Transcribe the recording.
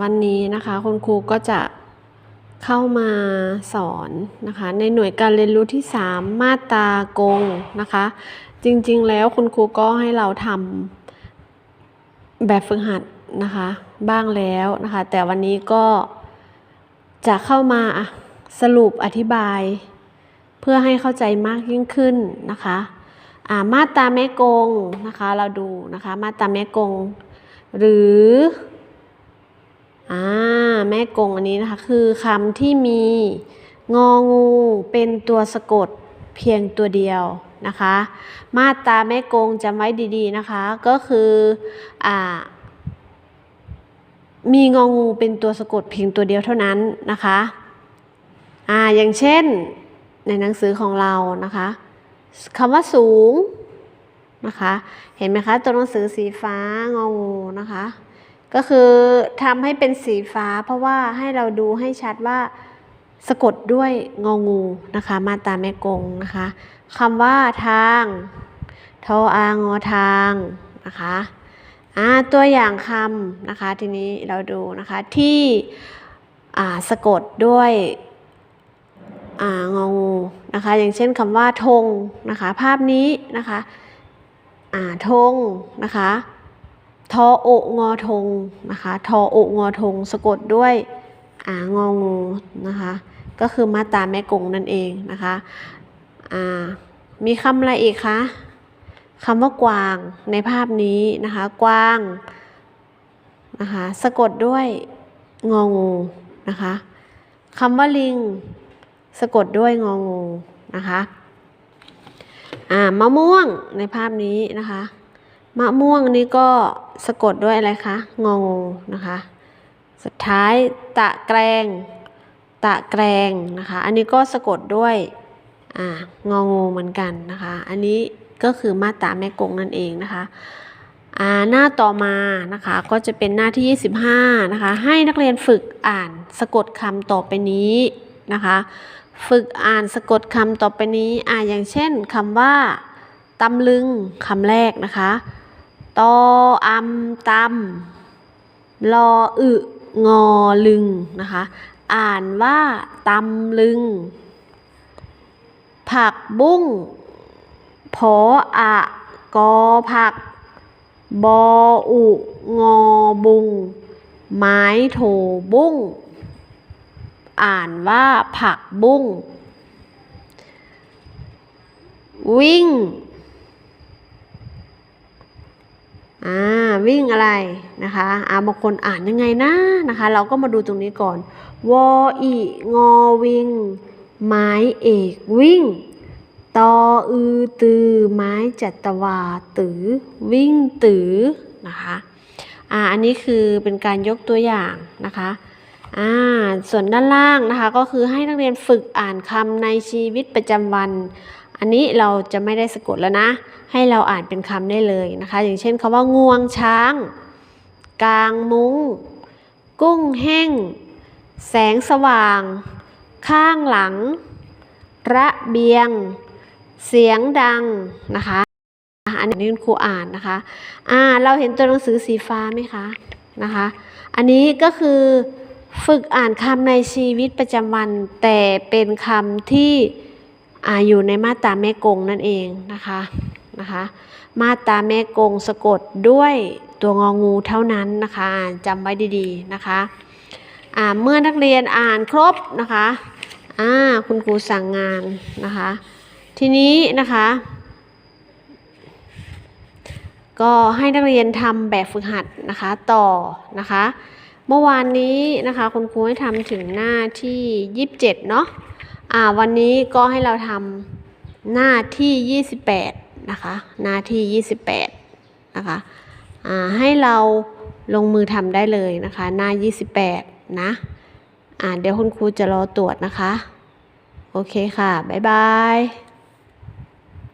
วันนี้นะคะคุณครูก็จะเข้ามาสอนนะคะในหน่วยการเรียนรู้ที่ 3 มาตรากงนะคะ จริงๆแล้วคุณครูก็ให้เราทำแบบฝึกหัดนะคะบ้างแล้วนะคะ แต่วันนี้ก็จะเข้ามาสรุปอธิบาย เพื่อให้เข้าใจมากยิ่งขึ้นนะคะามาตราแม่กงนะคะเราดูนะคะมาตราแม่กง หรือ อ่าแม่กงอันนี้นะคะคือคำที่มีงองูเป็นตัวสะกดเพียงตัวเดียวนะคะ มาตราแม่กงจำไว้ดีๆนะคะ ก็คืออ่ามีงองูเป็นตัวสะกดเพียงตัวเดียวเท่านั้นนะคะอ่าอย่างเช่นในหนังสือของเรานะคะคำว่าสูงนะคะ เห็นไหมคะ ตัวหนังสือสีฟ้างองูนะคะ ก็คือทำให้เป็นสีฟ้า เพราะว่าให้เราดูให้ชัดว่าสะกดด้วยงองูนะคะ มาตาแม่กงนะคะคำว่าทางทออางอทางนะคะอ่าตัวอย่างคำนะคะ ทีนี้เราดูนะคะที่อ่าสะกดด้วยอ่างองูนะคะ อย่างเช่นคำว่าธงนะคะ ภาพนี้นะคะอ่าธงนะคะ ทอโองอทงนะคะทอโองอทงสะกดด้วยอ่างองูนะคะก็คือมาตาแม่กงนั่นเองนะคะอ่ามีคำอะไรอีกคะคำว่ากวางในภาพนี้นะคะกวางนะคะสะกดด้วยงองูนะคะคำว่าลิงสะกดด้วยงองูนะคะอ่ามะม่วงในภาพนี้นะคะ มะม่วงนี่ก็สะกดด้วยอะไรคะงองูนะคะ สุดท้ายตะแกรง ตะแกรงนะคะ อันนี้ก็สะกดด้วยอ่างองูเหมือนกันนะคะ อันนี้ก็คือมาตราแม่กงนั่นเองนะคะอ่าหน้าต่อมานะคะก็จะเป็นหน้าที่ 25นะคะให้นักเรียนฝึกอ่านสะกดคำต่อไปนี้นะคะฝึกอ่านสะกดคำต่อไปนี้อ่าอย่างเช่นคำว่าตำลึงคำแรกนะคะ ตออำตำลออึงอลึงนะคะ อ่านว่าตำลึง ผักบุ้งพออะกอผัก บออุงอบุง ไม้โถบุ้ง อ่านว่าผักบุ้ง วิ่ง อ่า วิ่งอะไรนะคะอ่าบางคนอ่านยังไงนะนะคะ เราก็มาดูตรงนี้ก่อน วออีงอวิง ไม้เอกวิ่ง ตออือตือ ไม้จัตวาตือ วิ่งตือนะคะอ่าอันนี้คือเป็นการยกตัวอย่างนะคะอ่าส่วนด้านล่างนะคะก็คือให้นักเรียนฝึกอ่านคำในชีวิตประจำวัน อันนี้เราจะไม่ได้สะกดแล้วนะ ให้เราอ่านเป็นคำได้เลยนะคะ อย่างเช่นคำว่างวงช้าง กลางมุ้ง กุ้งแห้ง แสงสว่าง ข้างหลัง ระเบียง เสียงดังนะคะอันนี้คุณครูอ่านนะคะอ่าเราเห็นตัวหนังสือสีฟ้าไหมคะนะคะ อันนี้ก็คือฝึกอ่านคำในชีวิตประจำวัน แต่เป็นคำที่ ออยู่ในมาตราแม่กงนั่นเองนะคะนะคะมาตราแม่กงสะกดด้วยตัวงองูเท่านั้นนะคะจำไว้ดีๆนะคะอ่าเมื่อนักเรียนอ่านครบนะคะอ่าคุณครูสั่งงานนะคะทีนี้นะคะก็ให้นักเรียนทำแบบฝึกหัดนะคะต่อนะคะ เมื่อวานนี้นะคะคุณครูให้ทำถึงหน้าที่ 27 เนาะ อ่าวันนี้ก็ให้เราทำหน้าที่ 28 นะคะ หน้าที่ 28 นะคะอ่าให้เราลงมือทำได้เลยนะคะ หน้า 28 นะอ่าเดี๋ยวคุณครูจะรอตรวจนะคะ โอเคค่ะ บ๊ายบาย